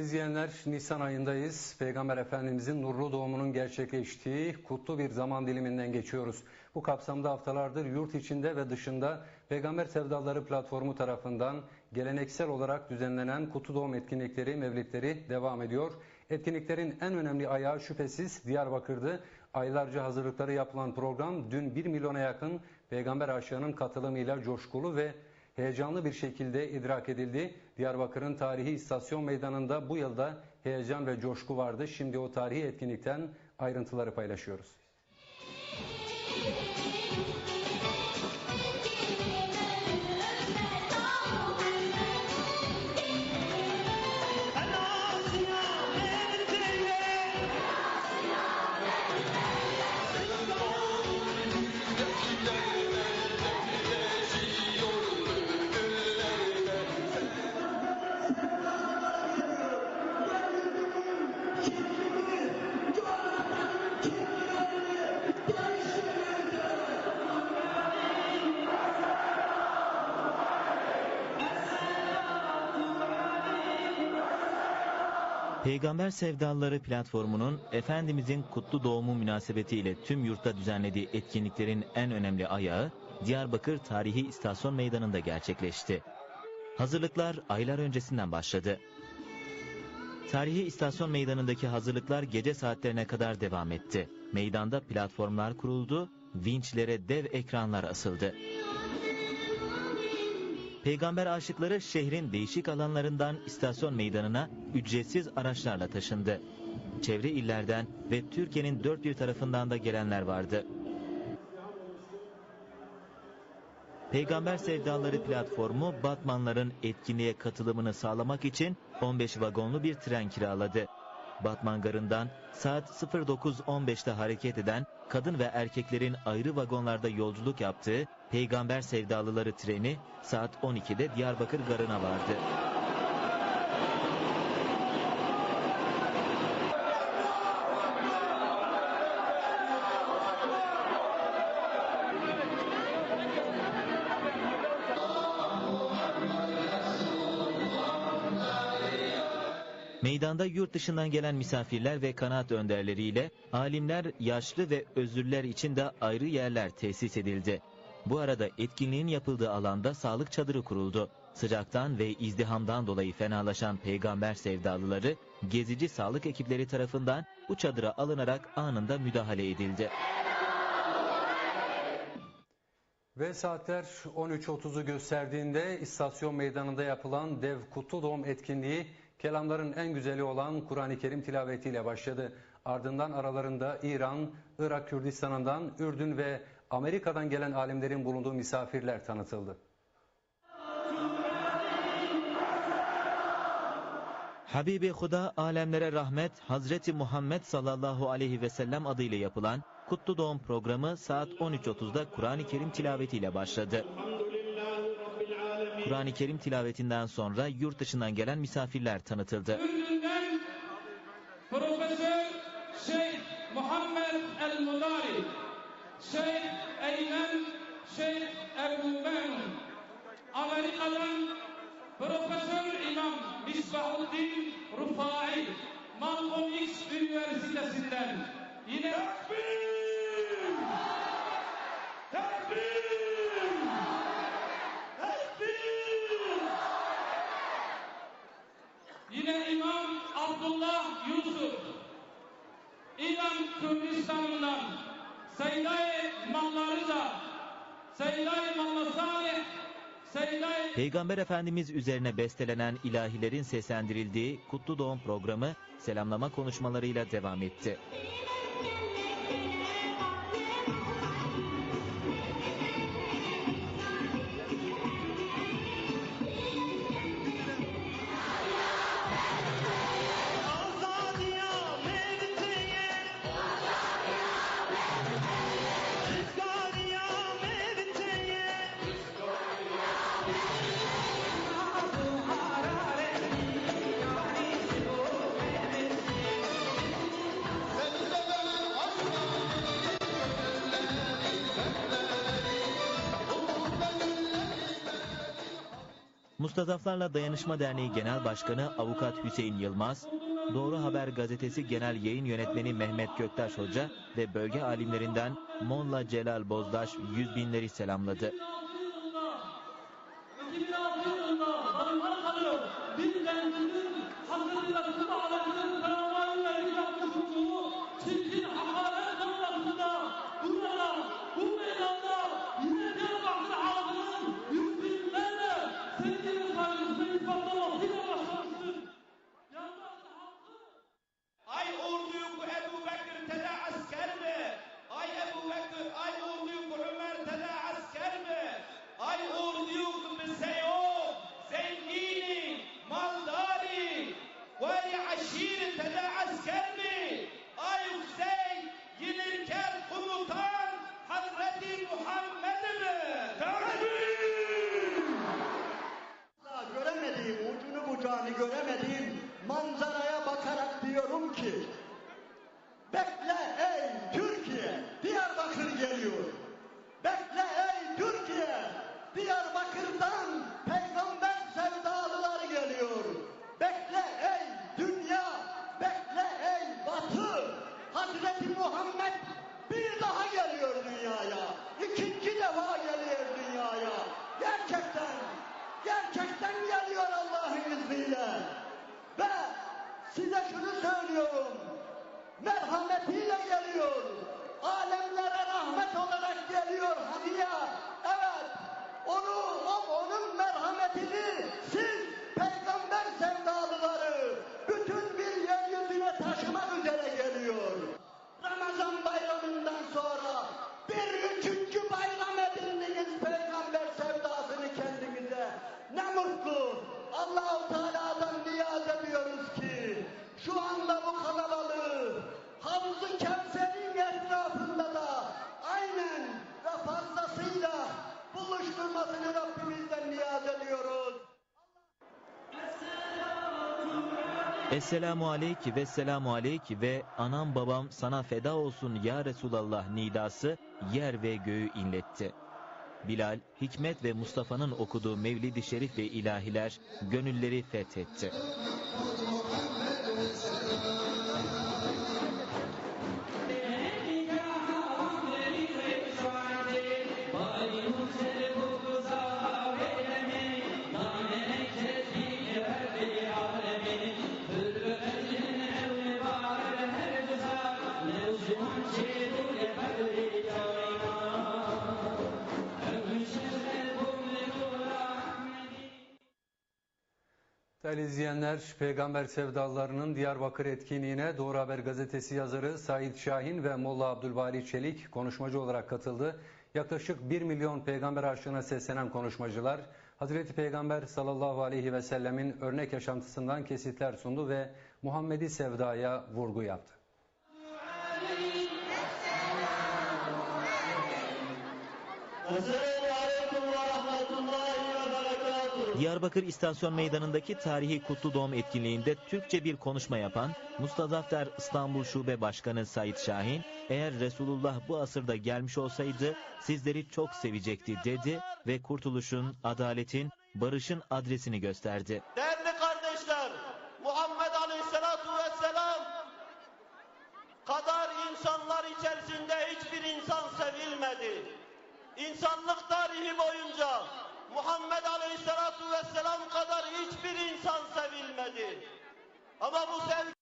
Değerli izleyenler, Nisan ayındayız. Peygamber Efendimizin nurlu doğumunun gerçekleştiği kutlu bir zaman diliminden geçiyoruz. Bu kapsamda haftalardır yurt içinde ve dışında Peygamber Sevdaları platformu tarafından geleneksel olarak düzenlenen kutlu doğum etkinlikleri, mevlitleri devam ediyor. Etkinliklerin en önemli ayağı şüphesiz Diyarbakır'dı. Aylarca hazırlıkları yapılan program dün 1 milyona yakın peygamber aşığının katılımıyla coşkulu ve heyecanlı bir şekilde idrak edildi. Diyarbakır'ın tarihi istasyon meydanında bu yılda heyecan ve coşku vardı. Şimdi o tarihi etkinlikten ayrıntıları paylaşıyoruz. Peygamber Sevdalıları platformunun Efendimizin kutlu doğumu münasebetiyle tüm yurtta düzenlediği etkinliklerin en önemli ayağı Diyarbakır Tarihi İstasyon Meydanı'nda gerçekleşti. Hazırlıklar aylar öncesinden başladı. Tarihi İstasyon Meydanı'ndaki hazırlıklar gece saatlerine kadar devam etti. Meydanda platformlar kuruldu, vinçlere dev ekranlar asıldı. Peygamber aşıkları şehrin değişik alanlarından istasyon meydanına ücretsiz araçlarla taşındı. Çevre illerden ve Türkiye'nin dört bir tarafından da gelenler vardı. Peygamber Sevdaları platformu Batmanların etkinliğe katılımını sağlamak için 15 vagonlu bir tren kiraladı. Batman Garı'ndan saat 09.15'te hareket eden kadın ve erkeklerin ayrı vagonlarda yolculuk yaptığı Peygamber Sevdalıları treni saat 12'de Diyarbakır Garı'na vardı. Meydanda yurt dışından gelen misafirler ve kanaat önderleriyle alimler, yaşlı ve özürler için de ayrı yerler tesis edildi. Bu arada etkinliğin yapıldığı alanda sağlık çadırı kuruldu. Sıcaktan ve izdihamdan dolayı fenalaşan peygamber sevdalıları gezici sağlık ekipleri tarafından bu çadıra alınarak anında müdahale edildi. Ve saatler 13.30'u gösterdiğinde istasyon meydanında yapılan dev kutlu doğum etkinliği kelamların en güzeli olan Kur'an-ı Kerim tilavetiyle başladı. Ardından aralarında İran, Irak Kürdistan'ından, Ürdün ve Amerika'dan gelen alimlerin bulunduğu misafirler tanıtıldı. Habibi Huda alemlere rahmet Hazreti Muhammed sallallahu aleyhi ve sellem adıyla yapılan Kutlu Doğum programı saat 13.30'da Kur'an-ı Kerim tilavetiyle başladı. Kur'an-ı Kerim tilavetinden sonra yurt dışından gelen misafirler tanıtıldı. Profesör Şeyh Muhammed El Mudari, Şeyh Eymen Şeyh Erbuben, Amerika'dan Profesör İmam Misbahuddin Rufai, Malcolm X Üniversitesi'nden yine Tekbir! Tekbir! Peygamber Efendimiz üzerine bestelenen ilahilerin seslendirildiği Kutlu Doğum programı selamlama konuşmalarıyla devam etti. Mustazaflarla Dayanışma Derneği Genel Başkanı Avukat Hüseyin Yılmaz, Doğru Haber Gazetesi Genel Yayın Yönetmeni Mehmet Göktaş Hoca ve bölge alimlerinden Molla Celal Bozdaş yüz binleri selamladı. Merhametiyle geliyor. Alemlere rahmet olarak geliyor hadiye. Evet. Onu, onun merhametini siz Esselamu aleyki ve selamu aleyki ve anam babam sana feda olsun ya Resulallah nidası yer ve göğü inletti. Bilal, Hikmet ve Mustafa'nın okuduğu Mevlid-i Şerif ve ilahiler gönülleri fethetti. Değerli izleyenler, Peygamber sevdalarının Diyarbakır etkinliğine Doğru Haber gazetesi yazarı Said Şahin ve Molla Abdülbari Çelik konuşmacı olarak katıldı. Yaklaşık 1 milyon peygamber aşkına seslenen konuşmacılar, Hazreti Peygamber sallallahu aleyhi ve sellemin örnek yaşantısından kesitler sundu ve Muhammedi sevdaya vurgu yaptı. Diyarbakır İstasyon Meydanı'ndaki tarihi Kutlu Doğum etkinliğinde Türkçe bir konuşma yapan Mustazaflar İstanbul Şube Başkanı Said Şahin, eğer Resulullah bu asırda gelmiş olsaydı sizleri çok sevecekti dedi ve kurtuluşun, adaletin, barışın adresini gösterdi. Değerli kardeşler, Muhammed Aleyhisselatu Vesselam kadar insanlar içerisinde hiçbir insan sevilmedi. İnsanlık tarihi boyunca Muhammed Aleyhisselatu Vesselam kadar hiçbir insan sevilmedi. Ama bu sevgi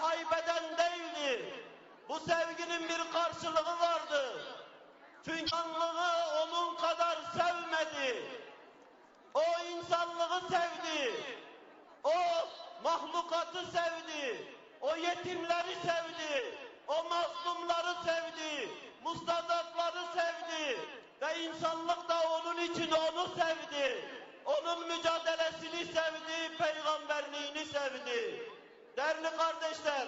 haybeden değildi. Bu sevginin bir karşılığı vardı. Çünkü insanlığı onun kadar sevmedi. O insanlığı sevdi. O mahlukatı sevdi. O yetimleri sevdi. O mazlumları sevdi. Mustazafları sevdi. Ve insanlık da onun için onu sevdi. Onun mücadelesini sevdi, peygamberliğini sevdi. Değerli kardeşler,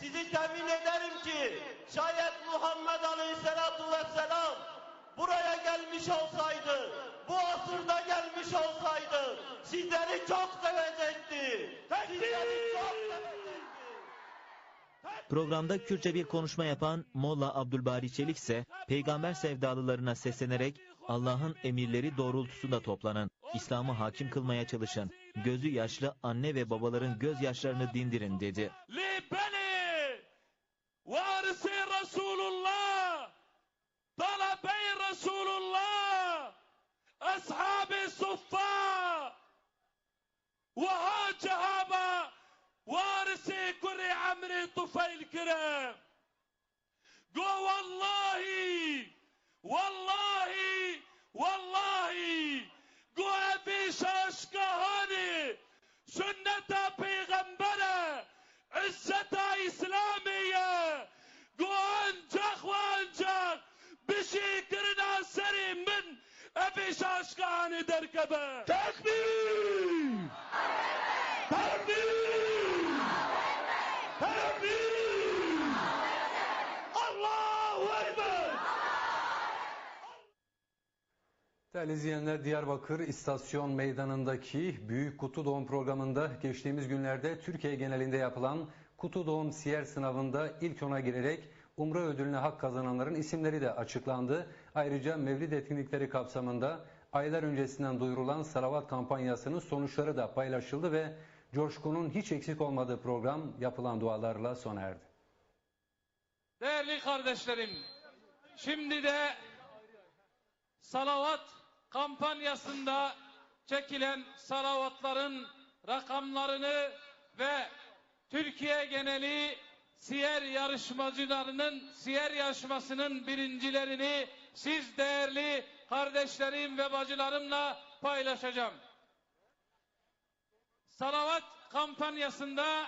sizi temin ederim ki şayet Muhammed Aleyhisselatu Vesselam buraya gelmiş olsaydı, sizleri çok sevecekti. Sizleri çok sevecekti. Programda Kürtçe bir konuşma yapan Molla Abdülbari Çelik ise peygamber sevdalılarına seslenerek Allah'ın emirleri doğrultusunda toplanın, İslam'ı hakim kılmaya çalışın, gözü yaşlı anne ve babaların gözyaşlarını dindirin dedi. الكرام. قو والله والله والله. جو پیشش هاني سنة پیغمبر عزة إسلامية. جو أنجخ و انجخ بشي كرنا سري من أبي ساسك هاني دركبه. Değerli izleyenler Diyarbakır İstasyon Meydanı'ndaki Büyük Kutu Doğum programında geçtiğimiz günlerde Türkiye genelinde yapılan Kutu Doğum Siyer sınavında ilk ona girerek Umre ödülüne hak kazananların isimleri de açıklandı. Ayrıca Mevlid etkinlikleri kapsamında aylar öncesinden duyurulan salavat kampanyasının sonuçları da paylaşıldı ve coşkunun hiç eksik olmadığı program yapılan dualarla sona erdi. Değerli kardeşlerim, şimdi de salavat kampanyasında çekilen salavatların rakamlarını ve Türkiye geneli siyer yarışmacılarının siyer yarışmasının birincilerini siz değerli kardeşlerim ve bacılarımla paylaşacağım. Salavat kampanyasında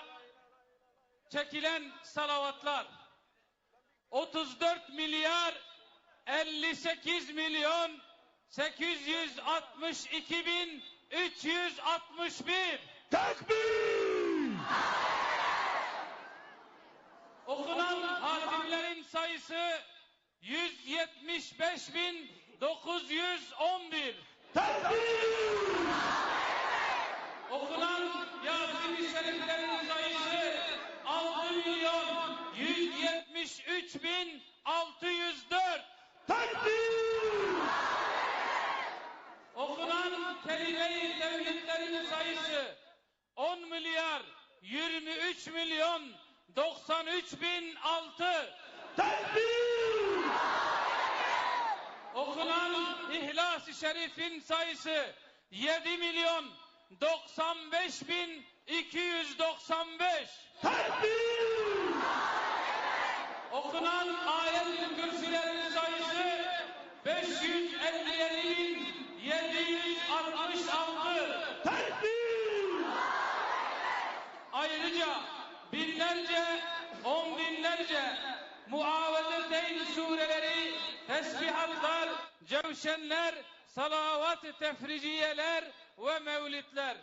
çekilen salavatlar 34 milyar 58 milyon 862 bin 361 Tekbir! Okunan hatimlerin sayısı 175 bin 911 Tekbir! Okunan Yasin-i Şeriflerin sayısı 6 milyon 173 bin 604 Tekbir! Okunan kelime-i tevhidlerin sayısı 10 milyar 23 milyon 93 bin 6 Tekbir! Okunan İhlas-ı Şerif'in sayısı 7 milyon 95 bin 295 Tekbir! Okunan ayet-i kürsülerin sayısı 557 bin 766 Tekbir! Ayrıca binlerce, on binlerce muavezeteyn sureleri, tesbihatlar, cevşenler, salavat-ı tefriciyeler ve mevlitler.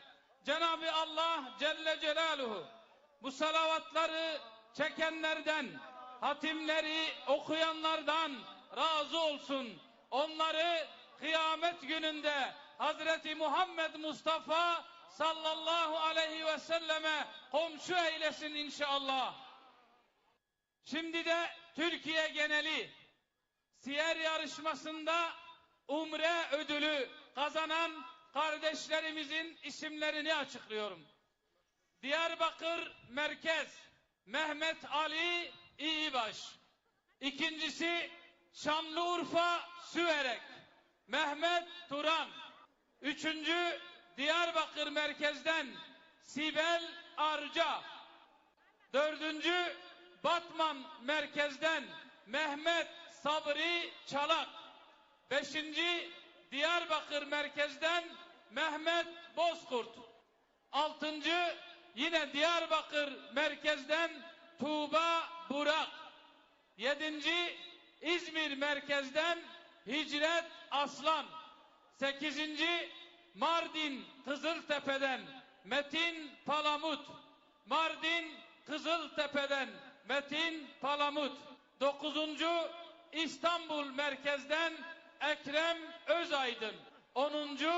Cenab-ı Allah Celle Celaluhu bu salavatları çekenlerden, hatimleri okuyanlardan razı olsun. Onları kıyamet gününde Hazreti Muhammed Mustafa sallallahu aleyhi ve selleme komşu eylesin inşallah. Şimdi de Türkiye geneli siyer yarışmasında umre ödülü kazanan kardeşlerimizin isimlerini açıklıyorum. Diyarbakır Merkez Mehmet Ali İyibaş. İkincisi Şanlıurfa Süverek Mehmet Turan. Üçüncü Diyarbakır Merkez'den Sibel Arca. Dördüncü Batman Merkez'den Mehmet Sabri Çalak. Beşinci Diyarbakır Merkez'den Mehmet Bozkurt. Altıncı yine Diyarbakır Merkez'den Tuğba Burak. Yedinci İzmir Merkez'den Hicret Aslan. Sekizinci Mardin Kızıltepe'den Metin Palamut. Mardin Kızıltepe'den Metin Palamut. Dokuzuncu İstanbul Merkez'den Ekrem Özaydın. Onuncu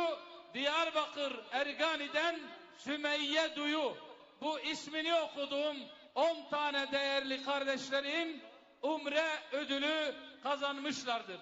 Diyarbakır Ergani'den Sümeyye Duyu. Bu ismini okuduğum 10 tane değerli kardeşlerim umre ödülü kazanmışlardır.